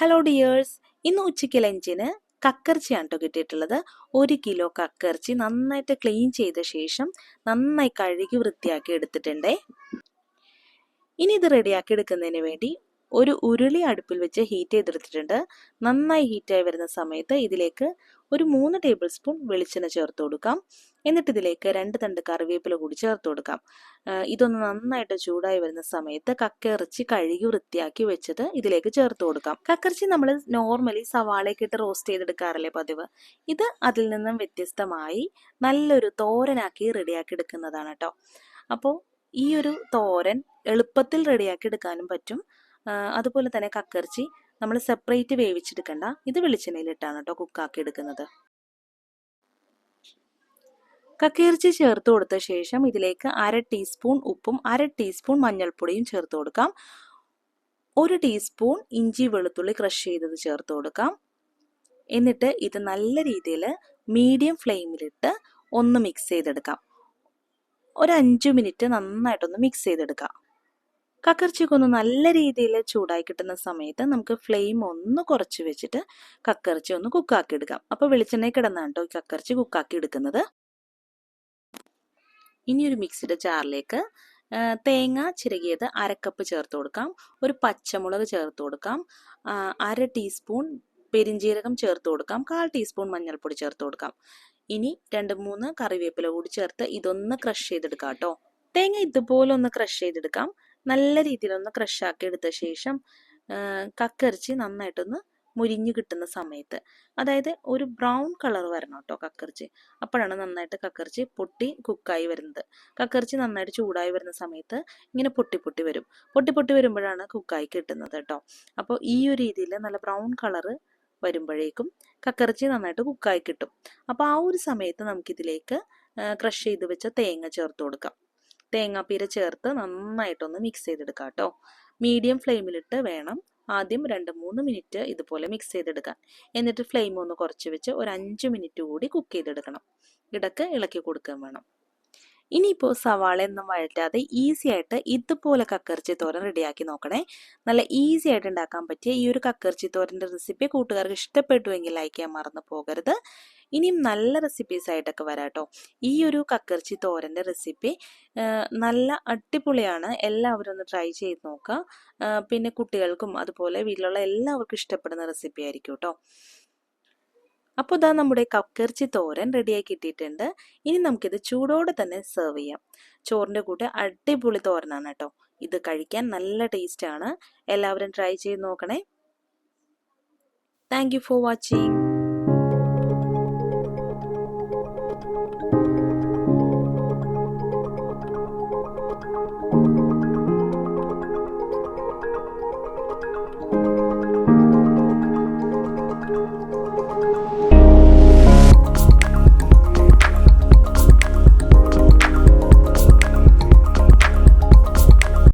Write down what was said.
Hello dears ഇന്ന് ഉച്ചയ്ക്ക് ലഞ്ചിന് കക്കർച്ചിയാണ് കേട്ടോ കിട്ടിയിട്ടുള്ളത്. ഒരു കിലോ കക്കർച്ചി നന്നായിട്ട് ക്ലീൻ ചെയ്ത ശേഷം നന്നായി കഴുകി വൃത്തിയാക്കി എടുത്തിട്ടുണ്ടേ. ഇനി ഇത് റെഡിയാക്കി എടുക്കുന്നതിന് വേണ്ടി ഒരു ഉരുളി അടുപ്പിൽ വെച്ച് ഹീറ്റ് ചെയ്തെടുത്തിട്ടുണ്ട്. നന്നായി ഹീറ്റായി വരുന്ന സമയത്ത് ഇതിലേക്ക് ഒരു മൂന്ന് ടേബിൾ സ്പൂൺ വെളിച്ചെണ്ണ ചേർത്ത് കൊടുക്കാം. എന്നിട്ട് ഇതിലേക്ക് രണ്ട് തണ്ട് കറിവേപ്പില കൂടി ചേർത്ത് കൊടുക്കാം. ഇതൊന്ന് നന്നായിട്ട് ചൂടായി വരുന്ന സമയത്ത് കക്കയിറച്ചി കഴുകി വൃത്തിയാക്കി വെച്ചത് ഇതിലേക്ക് ചേർത്ത് കൊടുക്കാം. കക്കിറച്ചി നമ്മൾ നോർമലി സവാളയൊക്കെ ഇട്ട് റോസ്റ്റ് ചെയ്തെടുക്കാറില്ലേ പതിവ്? ഇത് അതിൽ നിന്നും വ്യത്യസ്തമായി നല്ലൊരു തോരനാക്കി റെഡിയാക്കി എടുക്കുന്നതാണ് കേട്ടോ അപ്പോൾ ഈ ഒരു തോരൻ എളുപ്പത്തിൽ റെഡിയാക്കി എടുക്കാനും പറ്റും. അതുപോലെ തന്നെ കക്കറിച്ചി നമ്മൾ സെപ്പറേറ്റ് വേവിച്ചെടുക്കണ്ട. ഇത് വെളിച്ചെണ്ണയിലിട്ടാണ് കേട്ടോ കുക്കാക്കി എടുക്കുന്നത് കക്കിറച്ചി ചേർത്ത് കൊടുത്ത ശേഷം ഇതിലേക്ക് അര ടീസ്പൂൺ ഉപ്പും അര ടീസ്പൂൺ മഞ്ഞൾപ്പൊടിയും ചേർത്ത് കൊടുക്കാം. ഒരു ടീസ്പൂൺ ഇഞ്ചി വെളുത്തുള്ളി ക്രഷ് ചെയ്തത് ചേർത്ത് കൊടുക്കാം. എന്നിട്ട് ഇത് നല്ല രീതിയിൽ മീഡിയം ഫ്ലെയിമിലിട്ട് ഒന്ന് മിക്സ് ചെയ്തെടുക്കാം. ഒരു അഞ്ചു മിനിറ്റ് നന്നായിട്ടൊന്ന് മിക്സ് ചെയ്തെടുക്കാം. കക്കർച്ചിക്ക് ഒന്ന് നല്ല രീതിയിൽ ചൂടായി കിട്ടുന്ന സമയത്ത് നമുക്ക് ഫ്ലെയിം ഒന്ന് കുറച്ച് വെച്ചിട്ട് കക്കർച്ചി ഒന്ന് കുക്കാക്കി എടുക്കാം. അപ്പോൾ വെളിച്ചെണ്ണ കിടന്നാണ് കേട്ടോ ഈ കക്കിറച്ചി കുക്കാക്കി എടുക്കുന്നത്. ഇനി ഒരു മിക്സിയുടെ ജാറിലേക്ക് തേങ്ങ ചിരകിയത് അരക്കപ്പ് ചേർത്ത് കൊടുക്കാം. ഒരു പച്ചമുളക് ചേർത്ത് കൊടുക്കാം. അര ടീസ്പൂൺ പെരിഞ്ജീരകം ചേർത്ത് കൊടുക്കാം. കാൽ ടീസ്പൂൺ മഞ്ഞൾപ്പൊടി ചേർത്ത് കൊടുക്കാം. ഇനി രണ്ട് മൂന്ന് കറിവേപ്പില കൂടി ചേർത്ത് ഇതൊന്ന് ക്രഷ് ചെയ്തെടുക്കാം കേട്ടോ. തേങ്ങ ഇതുപോലെ ഒന്ന് ക്രഷ് ചെയ്തെടുക്കാം. നല്ല രീതിയിലൊന്ന് ക്രഷാക്കി എടുത്ത ശേഷം കക്കരിച്ചി നന്നായിട്ടൊന്ന് മുരിഞ്ഞു കിട്ടുന്ന സമയത്ത്. അതായത് ഒരു ബ്രൗൺ കളർ വരണം കേട്ടോ കക്കർച്ചി അപ്പോഴാണ് നന്നായിട്ട് കക്കർച്ചി പൊട്ടി കുക്കായി വരുന്നത്. കക്കർച്ചി നന്നായിട്ട് ചൂടായി വരുന്ന സമയത്ത് ഇങ്ങനെ പൊട്ടി പൊട്ടി വരും. പൊട്ടി പൊട്ടി വരുമ്പോഴാണ് കുക്കായി കിട്ടുന്നത് കേട്ടോ. അപ്പോൾ ഈ ഒരു രീതിയിൽ നല്ല ബ്രൗൺ കളറ് വരുമ്പോഴേക്കും കക്കർച്ചി നന്നായിട്ട് കുക്കായി കിട്ടും. അപ്പോൾ ആ ഒരു സമയത്ത് നമുക്കിതിലേക്ക് ക്രഷ് ചെയ്ത് വെച്ച തേങ്ങ ചേർത്ത് കൊടുക്കാം. തേങ്ങാപ്പീര ചേർത്ത് നന്നായിട്ടൊന്ന് മിക്സ് ചെയ്തെടുക്കാം കേട്ടോ. മീഡിയം ഫ്ലെയിമിലിട്ട് വേണം ആദ്യം രണ്ട് മൂന്ന് മിനിറ്റ് ഇതുപോലെ മിക്സ് ചെയ്തെടുക്കാൻ. എന്നിട്ട് ഫ്ലെയിം ഒന്ന് കുറച്ച് വെച്ച് ഒരു അഞ്ച് മിനിറ്റ് കൂടി കുക്ക് ചെയ്തെടുക്കണം. ഇടയ്ക്ക് ഇളക്കി കൊടുക്കാൻ വേണം. ഇനിയിപ്പോൾ സവാള ഒന്നും വഴറ്റാതെ ഈസി ആയിട്ട് ഇതുപോലെ കക്കറിച്ചി തോരൻ റെഡിയാക്കി നോക്കണേ. നല്ല ഈസി ആയിട്ട് ഉണ്ടാക്കാൻ പറ്റിയ ഈ ഒരു കക്കറിച്ചി തോരന്റെ റെസിപ്പി കൂട്ടുകാർക്ക് ഇഷ്ടപ്പെട്ടുവെങ്കിൽ ലൈക്ക് ചെയ്യാൻ മറന്നു പോകരുത്. ഇനിയും നല്ല റെസിപ്പീസ് ആയിട്ടൊക്കെ വരാട്ടോ. ഈ ഒരു കക്കറിച്ചി തോരന്റെ റെസിപ്പി നല്ല അടിപൊളിയാണ്. എല്ലാവരും ഒന്ന് ട്രൈ ചെയ്ത് നോക്കുക പിന്നെ കുട്ടികൾക്കും അതുപോലെ വീട്ടിലുള്ള എല്ലാവർക്കും ഇഷ്ടപ്പെടുന്ന റെസിപ്പി ആയിരിക്കും കേട്ടോ അപ്പോൾ ഇതാ നമ്മുടെ കക്കിറച്ചി തോരൻ റെഡിയായി കിട്ടിയിട്ടുണ്ട്. ഇനി നമുക്കിത് ചൂടോടെ തന്നെ സെർവ് ചെയ്യാം. ചോറിന്റെ കൂടെ അടിപൊളി തോരനാണ് കേട്ടോ. ഇത് കഴിക്കാൻ നല്ല ടേസ്റ്റാണ് എല്ലാവരും ട്രൈ ചെയ്ത് നോക്കണേ. Thank for watching